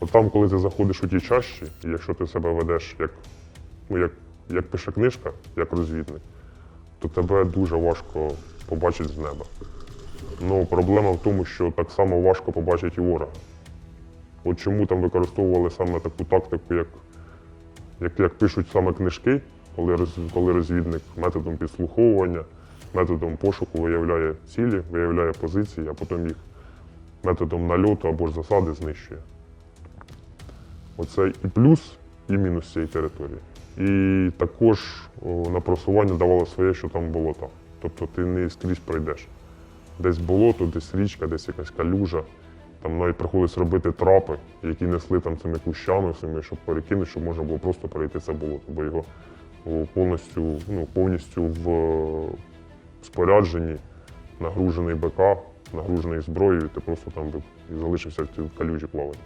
От там, коли ти заходиш у ті чащі, і якщо ти себе ведеш як, ну, як, як пише книжка, як розвідник, то тебе дуже важко побачити з неба. Ну, проблема в тому, що так само важко побачити і ворога. От чому там використовували саме таку тактику, як, як, як пишуть саме книжки, коли, коли розвідник методом підслуховування, методом пошуку виявляє цілі, виявляє позиції, а потім їх методом нальоту або ж засади знищує. Оце і плюс, і мінус цієї території. І також на просування давало своє, що там болота. Тобто ти не скрізь пройдеш. Десь болото, десь річка, десь якась калюжа. Там навіть приходилось робити трапи, які несли там цими кущами, цими, щоб перекинути, щоб можна було просто перейти це болото, бо його повністю, ну, повністю в е, спорядженні, нагружений БК, нагружений зброєю, ти просто там залишився в цій калюжі плавати.